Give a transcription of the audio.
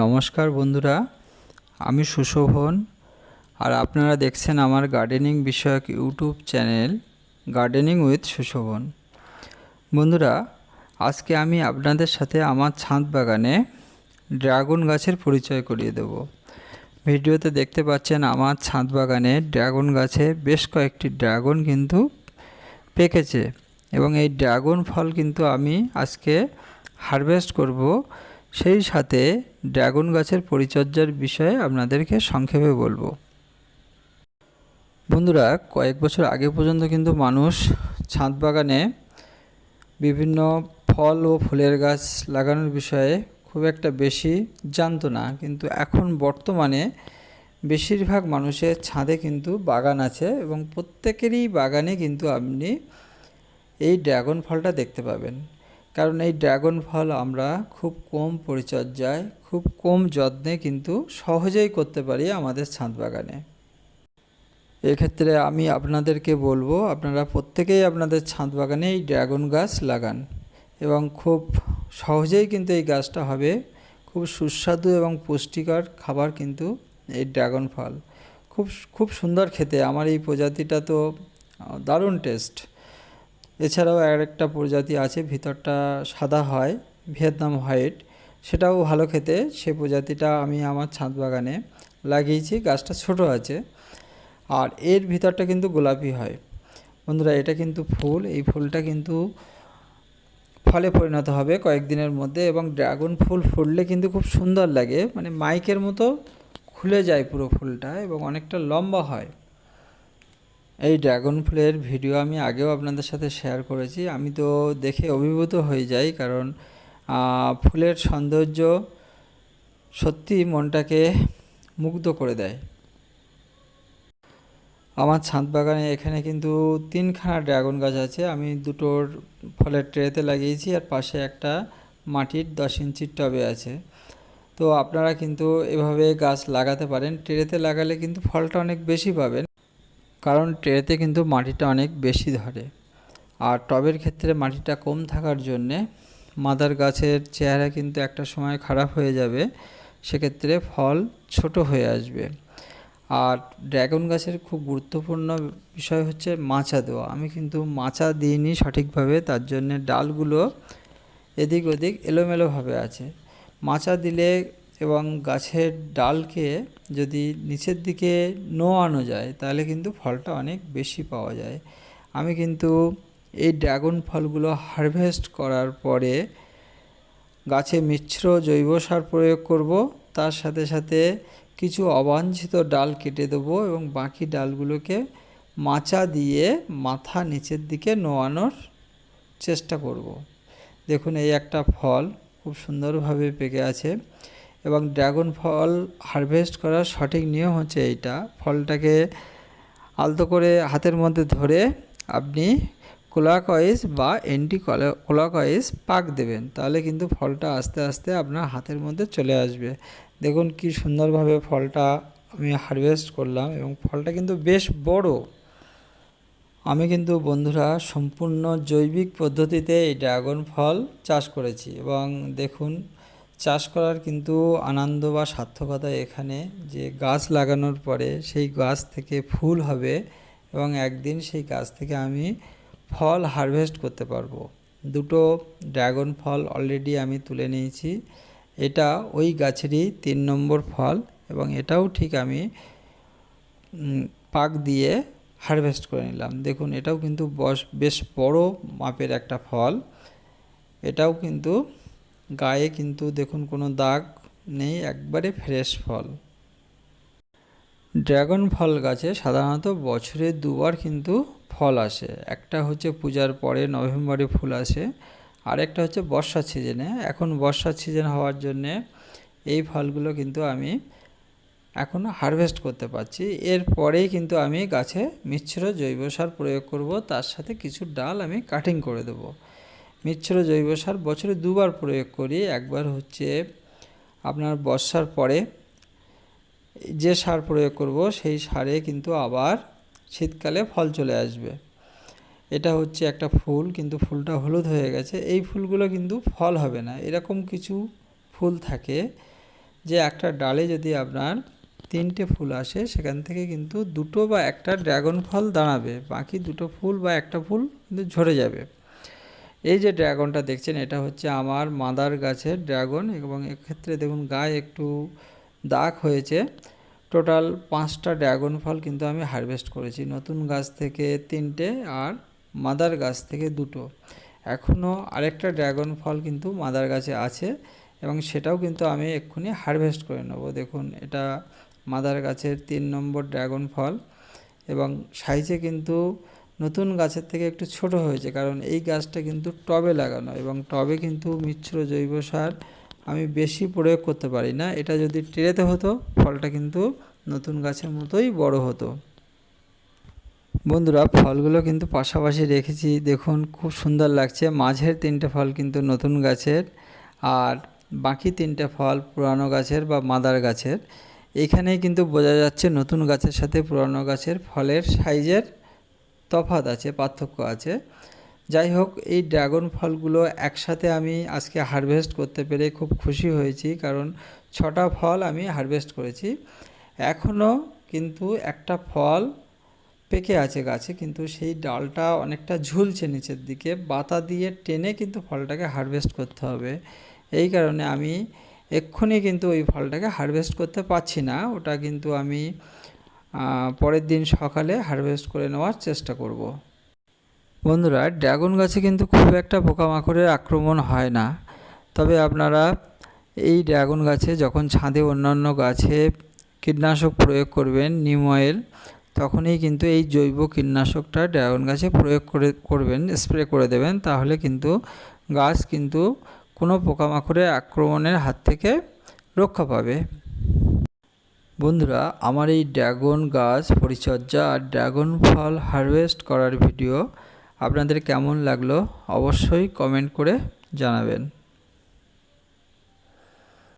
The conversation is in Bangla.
নমস্কার বন্ধুরা, আমি সুশোভন আর আপনারা দেখছেন আমার গার্ডেনিং বিষয়ক YouTube channel gardening with Sushobhan. বন্ধুরা, আজকে আমি আপনাদের সাথে আমার ছাদ বাগানে ড্রাগন গাছের পরিচয় করিয়ে দেব। ভিডিওতে দেখতে পাচ্ছেন আমার ছাদ বাগানে ড্রাগন গাছে বেশ কয়েকটি ড্রাগন কিন্তু পেকেছে এবং এই ড্রাগন ফল কিন্তু আমি আজকে হারভেস্ট করব সেই সাথে ড্রাগন গাছের পরিচর্যার বিষয়ে আপনাদেরকে সংক্ষেপে বলব। বন্ধুরা, কয়েক বছর আগে পর্যন্ত কিন্তু মানুষ ছাদ বাগানে বিভিন্ন ফল ও ফুলের গাছ লাগানোর বিষয়ে খুব একটা বেশি জানতো না। কিন্তু এখন বর্তমানে বেশিরভাগ মানুষের ছাদে কিন্তু বাগান আছে এবং প্রত্যেকেরই বাগানে কিন্তু আপনি এই ড্রাগন ফলটা দেখতে পাবেন। কারণ এই ড্রাগন ফল আমরা খুব কম পরিচর্যায়, খুব কম যত্নে কিন্তু সহজেই করতে পারি আমাদের ছাদ বাগানে এক্ষেত্রে আমি আপনাদেরকে বলব, আপনারা প্রত্যেকেই আপনাদের ছাদ বাগানে এই ড্রাগন গাছ লাগান এবং খুব সহজেই কিন্তু এই গাছটা হবে। খুব সুস্বাদু এবং পুষ্টিকর খাবার কিন্তু এই ড্রাগন ফল। খুব খুব সুন্দর খেতে, আমার এই প্রজাতিটা তো দারুণ টেস্ট। এছাড়াও আর একটা প্রজাতি আছে, ভিতরটা সাদা হয়, ভিয়েতনাম হোয়াইট। সেটাও ভালো খেতে, সে প্রজাতিটা আমি আমার ছাদ বাগানে লাগিয়েছি, গাছটা ছোট আছে। আর এর ভিতরটা কিন্তু গোলাপি হয়। বন্ধুরা, এটা কিন্তু ফুল, এই ফুলটা কিন্তু ফলে পরিণত হবে কয়েকদিনের মধ্যে এবং ড্রাগন ফুল ফুললে কিন্তু খুব সুন্দর লাগে। মানে মাইকের মতো খুলে যায় পুরো ফুলটা এবং অনেকটা লম্বা হয়। এই ড্রাগন ফুলের ভিডিও আমি আগেও আপনাদের সাথে শেয়ার করেছি। আমি তো দেখে অভিভূত হয়ে যাই, কারণ ফুলের সৌন্দর্য সত্যি মনটাকে মুগ্ধ করে দেয়। আমার ছাদ বাগানে এখানে কিন্তু তিনখানা ড্রাগন গাছ আছে। আমি দুটোর ফলের ট্রেতে লাগিয়েছি, আর পাশে একটা মাটির দশ ইঞ্চির টবে আছে। তো আপনারা কিন্তু এভাবে গাছ লাগাতে পারেন। ট্রেতে লাগালে কিন্তু ফলটা অনেক বেশি পাবেন। কারণ ট্রেতে কিন্তু মাটিটা অনেক বেশি ধরে। আর টবের ক্ষেত্রে মাটিটা কম থাকার জন্যে মাদার গাছের চেহারা কিন্তু একটা সময় খারাপ হয়ে যাবে, সেক্ষেত্রে ফল ছোট হয়ে আসবে। আর ড্রাগন গাছের খুব গুরুত্বপূর্ণ বিষয় হচ্ছে মাচা দেওয়া। আমি কিন্তু মাচা দিইনি সঠিকভাবে, তার জন্যে ডালগুলো এদিক ওদিক এলোমেলোভাবে আছে। মাচা দিলে এবং গাছের ডালকে যদি নিচের দিকে নোয়ানো যায়, তাহলে কিন্তু ফলটা অনেক বেশি পাওয়া যায় আমি কিন্তু এই ড্রাগন ফলগুলো হারভেস্ট করার পরে গাছে মিশ্র জৈব সার প্রয়োগ করব, তার সাথে সাথে কিছু অবাঞ্ছিত ডাল কেটে দেবো এবং বাকি ডালগুলোকে মাচা দিয়ে মাথা নিচের দিকে নোয়ানোর চেষ্টা করব। দেখুন, এই একটা ফল খুব সুন্দরভাবে পেকে আছে এবং ড্রাগন ফল হারভেস্ট করার সঠিক নিয়ম হচ্ছে এইটা। ফলটাকে আলতো করে হাতের মধ্যে ধরে আপনি কোলাকয়েস বা এন্টি কোলাকয়েস পাক দেবেন, তাহলে কিন্তু ফলটা আস্তে আস্তে আপনার হাতের মধ্যে চলে আসবে। দেখুন কি সুন্দরভাবে ফলটা আমি হারভেস্ট করলাম এবং ফলটা কিন্তু বেশ বড়। আমি কিন্তু বন্ধুরা সম্পূর্ণ জৈবিক পদ্ধতিতে এই ড্রাগন ফল চাষ করেছি এবং দেখুন চাষ করার কিন্তু আনন্দ বা সার্থকতা এখানে যে গাছ লাগানোর পরে সেই গাছ থেকে ফুল হবে এবং একদিন সেই গাছ থেকে আমি ফল হারভেস্ট করতে পারব। দুটো ড্রাগন ফল অলরেডি আমি তুলে নিয়েছি। এটা ওই গাছেরই তিন নম্বর ফল এবং এটাও ঠিক আমি পাক দিয়ে হারভেস্ট করে নিলাম। দেখুন, এটাও কিন্তু বস, বেশ বড় মাপের একটা ফল। এটাও কিন্তু গায়ে কিন্তু দেখুন কোনো দাগ নেই, একবারে ফ্রেশ ফল। ড্রাগন ফল গাছে সাধারণত বছরে দুবার কিন্তু ফল আসে। একটা হচ্ছে পূজার পরে নভেম্বরে ফুল আসে আর একটা হচ্ছে বর্ষার সিজনে। এখন বর্ষার সিজন হওয়ার জন্যে এই ফলগুলো কিন্তু আমি এখন হারভেস্ট করতে পারছি। এরপরেই কিন্তু আমি গাছে মিশ্র জৈব সার প্রয়োগ করব, তার সাথে কিছু ডাল আমি কাটিং করে দেবো। মিশ্র জৈব সার বছরে দুবার প্রয়োগ করি। একবার হচ্ছে আপনার বর্ষার পরে যে সার প্রয়োগ করব, সেই সারে কিন্তু আবার শীতকালে ফল চলে আসবে। এটা হচ্ছে একটা ফুল, কিন্তু ফুলটা হলুদ হয়ে গেছে। এই ফুলগুলো কিন্তু ফল হবে না। এরকম কিছু ফুল থাকে যে একটা ডালে যদি আপনার তিনটে ফুল আসে, সেখান থেকে কিন্তু দুটো বা একটা ড্রাগন ফল দাঁড়াবে। বাকি দুটো ফুল বা একটা ফুল কিন্তু ঝরে যাবে। এই যে ড্রাগনটা দেখছেন, এটা হচ্ছে আমার মাদার গাছের ড্রাগন এবং এক্ষেত্রে দেখুন গায়ে একটু দাগ হয়েছে। টোটাল পাঁচটা ড্রাগন ফল কিন্তু আমি হারভেস্ট করেছি, নতুন গাছ থেকে তিনটে আর মাদার গাছ থেকে দুটো। এখনও আরেকটা ড্রাগন ফল কিন্তু মাদার গাছে আছে এবং সেটাও কিন্তু আমি এক্ষুনি হারভেস্ট করে নেব। দেখুন, এটা মাদার গাছের তিন নম্বর ড্রাগন ফল এবং সাইজে কিন্তু নতুন গাছের থেকে একটু ছোট হয়েছে, কারণ এই গাছটা কিন্তু টবে লাগানো এবং টবে কিন্তু মিশ্র জৈব সার আমি বেশি প্রয়োগ করতে পারি না। এটা যদি ট্রেতে হতো, ফলটা কিন্তু নতুন গাছের মতোই বড় হতো। বন্ধুরা, ফলগুলো কিন্তু পাশাপাশি রেখেছি। দেখুন, খুব সুন্দর লাগছে। মাঝের তিনটে ফল কিন্তু নতুন গাছের আর বাকি তিনটে ফল পুরানো গাছের বা মাদার গাছের। এখানেই কিন্তু বোঝা যাচ্ছে নতুন গাছের সাথে পুরানো গাছের ফলের সাইজের তফাৎ আছে, পার্থক্য আছে। যাই হোক, এই ড্রাগন ফলগুলো একসাথে আমি আজকে হারভেস্ট করতে পেরে খুব খুশি হয়েছি, কারণ ছটা ফল আমি হারভেস্ট করেছি। এখনও কিন্তু একটা ফল পেকে আছে গাছে, কিন্তু সেই ডালটা অনেকটা ঝুলছে নিচের দিকে। বাতা দিয়ে টেনে কিন্তু ফলটাকে হারভেস্ট করতে হবে। এই কারণে আমি এক্ষুনি কিন্তু ওই ফলটাকে হারভেস্ট করতে পারছি না। ওটা কিন্তু আমি পরের দিন সকালে হারভেস্ট করে নেওয়ার চেষ্টা করব। বন্ধুরা, ড্রাগন গাছে কিন্তু খুব একটা পোকামাকড়ের আক্রমণ হয় না। তবে আপনারা এই ড্রাগন গাছে যখন ছাদে অন্যান্য গাছে কীটনাশক প্রয়োগ করবেন, নিম অয়েল তখনই কিন্তু এই জৈব কীটনাশকটা ড্রাগন গাছে প্রয়োগ করে, করবেন স্প্রে করে দেবেন। তাহলে কিন্তু গাছ কিন্তু কোনো পোকামাকড়ের আক্রমণের হাত থেকে রক্ষা পাবে। বন্ধুরা, আমার এই ড্রাগন গাছ পরিচর্যা আর ড্রাগন ফল হারভেস্ট করার ভিডিও আপনাদের কেমন লাগল অবশ্যই কমেন্ট করে জানাবেন।